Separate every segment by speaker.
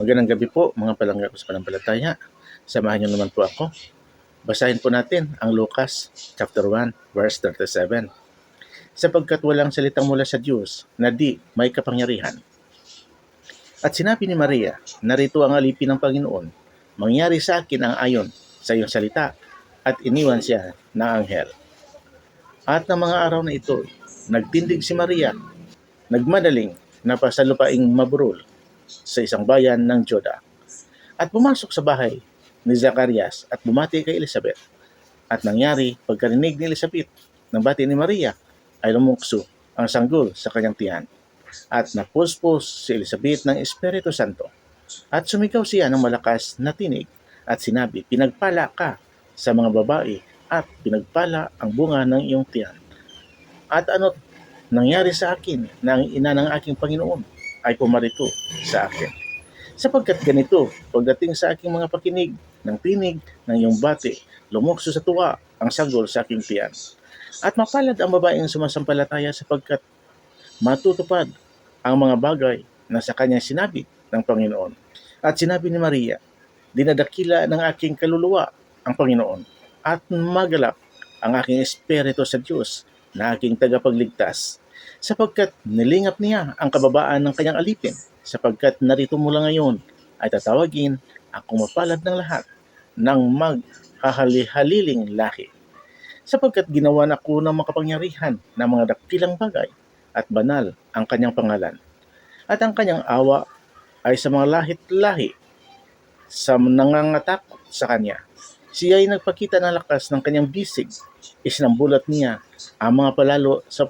Speaker 1: Magandang gabi po mga palangga ko sa panampalataya. Samahan niyo naman po ako. Basahin po natin ang Lucas chapter 1 verse 37. Sapagkat walang salitang mula sa Diyos na di may kapangyarihan. At sinabi ni Maria, narito ang alipin ng Panginoon. Mangyari sa akin ang ayon sa iyong salita at iniwan siya ng anghel. At ng mga araw na ito, nagtindig si Maria, nagmadaling na pasalupaing maburol sa isang bayan ng Joda. At pumasok sa bahay ni Zacarias at bumati kay Elizabeth. At nangyari, pagkarinig ni Elizabeth ng bati ni Maria, ay lumukso ang sanggol sa kanyang tiyan. At napuspos si Elizabeth ng Espiritu Santo. At sumigaw siya ng malakas na tinig at sinabi, Pinagpala ka sa mga babae at pinagpala ang bunga ng iyong tiyan. At ano nangyari sa akin ang ina ng aking Panginoon ay pumarito sa akin. Sapagkat ganito, pagdating sa aking mga pakinig ng tinig ng iyong bati, lumukso sa tuwa ang sagol sa aking tiyan. At mapalad ang babaeng sumasampalataya sapagkat matutupad ang mga bagay na sa kanya sinabi ng Panginoon. At sinabi ni Maria, dinadakila ng aking kaluluwa ang Panginoon at magalak ang aking espiritu sa Diyos na aking tagapagligtas sapagkat nilingap niya ang kababaan ng kanyang alipin sapagkat narito mula ngayon ay tatawagin akong mapalad ng lahat ng maghahali-haliling lahi sapagkat ginawa na ako ng makapangyarihan ng mga dakilang bagay at banal ang kanyang pangalan at ang kanyang awa ay sa mga lahit-lahi sa nangangatakot sa kanya. Siya ay nagpakita ng lakas ng kanyang bisig. Isinambulat niya ang mga palalo sa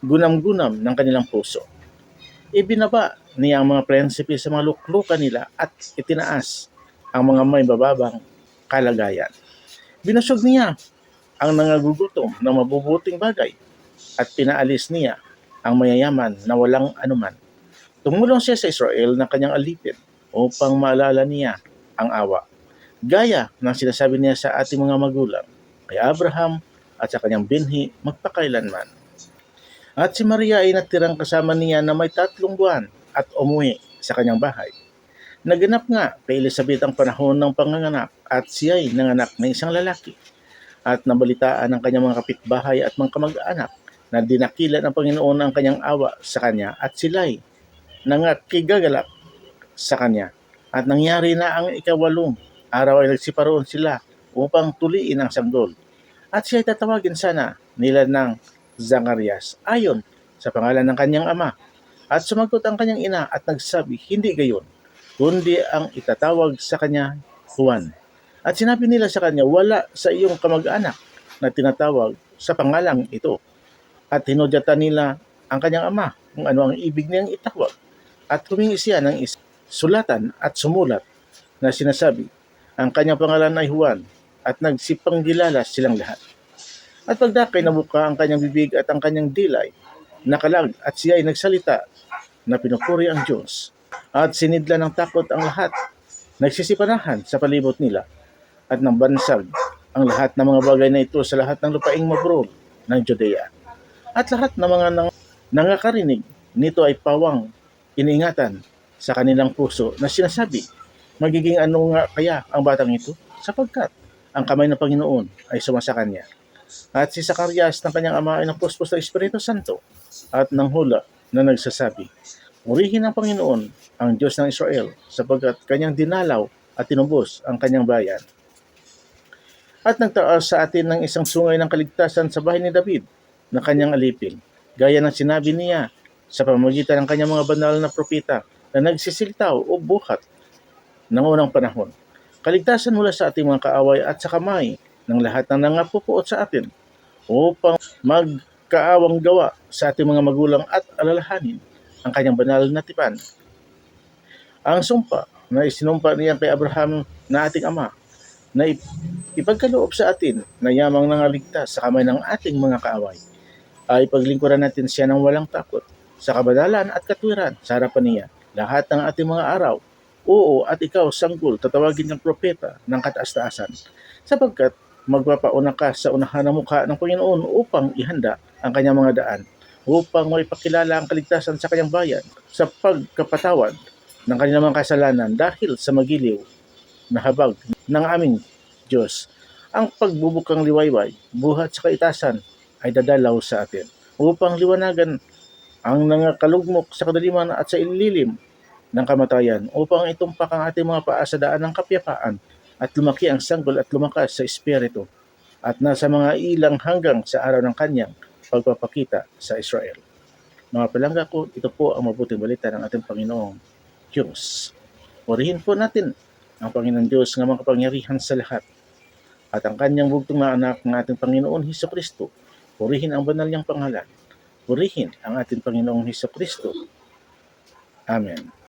Speaker 1: paggunam-gunam ng kanilang puso. Ibinaba niya ang mga prinsipe sa mga luklukan nila at itinaas ang mga may bababang kalagayan. Binusog niya ang nangagugutom ng mabubuting bagay at pinaalis niya ang mayayaman na walang anuman. Tumulong siya sa Israel ng kanyang alipin upang maalala niya ang awa. Gaya ng sinasabi niya sa ating mga magulang, kay Abraham at sa kanyang binhi magpakailanman. At si Maria ay natirang kasama niya na may tatlong buwan at umuwi sa kanyang bahay. Naganap nga kay Elizabeth ang panahon ng panganganak at siya ay nanganak ng isang lalaki. At nabalitaan ng kanyang mga kapitbahay at mga kamag-anak na dinakila ng Panginoon ang kanyang awa sa kanya at sila'y nangakigagalak sa kanya. At nangyari na ang ikawalong araw ay nagsiparoon sila upang tuliin ang sanggol. At siya ay tatawagin sana nila ng Zacarias ayon sa pangalan ng kanyang ama. At sumagot ang kanyang ina at nagsabi, hindi gayon, kundi ang itatawag sa kanya Juan. At sinabi nila sa kanya, wala sa iyong kamag-anak na tinatawag sa pangalang ito. At hinudyatan nila ang kanyang ama kung ano ang ibig niyang itawag. At humingi siya ng is- sulatan at sumulat na sinasabi, ang kanyang pangalan ay Juan at nagsipanggilalas silang lahat. At pagdakay nabuka ang kanyang bibig at ang kanyang dilay, nakalag at siya ay nagsalita na pinupuri ang Diyos. At sinidla ng takot ang lahat, nagsisipanahan sa palibot nila at nang bansag ang lahat ng mga bagay na ito sa lahat ng lupaing mabrol ng Judea. At lahat ng mga nang, nangakarinig nito ay pawang iniingatan sa kanilang puso na sinasabi, magiging ano nga kaya ang batang ito? Sapagkat ang kamay ng Panginoon ay sumasa kanya. At si Zacarias ng kanyang ama ay napuspos ng Espiritu Santo at ng hula na nagsasabi, Purihin ang Panginoon, ang Diyos ng Israel, sapagkat kanyang dinalaw at tinubos ang kanyang bayan. At nagtaas sa atin ng isang sungay ng kaligtasan sa bahay ni David na kanyang alipin, gaya ng sinabi niya sa pamamagitan ng kanyang mga banal na propeta na nagsisiltaw o buhat ng unang panahon. Kaligtasan mula sa ating mga kaaway at sa kamay ng lahat ng nangapupuot sa atin upang magkaawang gawa sa ating mga magulang at alalahanin ang kanyang banal na tipan. Ang sumpa na isinumpa niya kay Abraham na ating ama na ip- ipagkaloob sa atin na yamang nangaligtas sa kamay ng ating mga kaaway ay paglingkuran natin siya ng walang takot sa kabadalan at katwiran sa harapan niya lahat ng ating mga araw. Oo, at ikaw, sanggol, tatawagin ng propeta ng kataas-taasan, sapagkat magpapauna ka sa unahan ng mukha ng Panginoon upang ihanda ang kanyang mga daan, upang maipakilala ang kaligtasan sa kanyang bayan sa pagkapatawad ng kanilang mga kasalanan dahil sa magiliw na habag ng aming Diyos. Ang pagbubukang liwayway, buhat sa kaitasan ay dadalaw sa atin upang liwanagan ang nangakalugmok sa kadaliman at sa ililim ng kamatayan upang itumpak ang ating mga paa sa daan ng kapayapaan at lumaki ang sanggol at lumakas sa espiritu at nasa mga ilang hanggang sa araw ng kanyang pagpapakita sa Israel. Mga palangga ko, ito po ang mabuting balita ng ating Panginoong Diyos. Purihin po natin ang Panginoon Diyos ng mga kapangyarihan sa lahat at ang kanyang bugtong na anak ng ating Panginoon Heso Kristo. Purihin ang banal niyang pangalan. Purihin ang ating Panginoong Heso Kristo. Amen.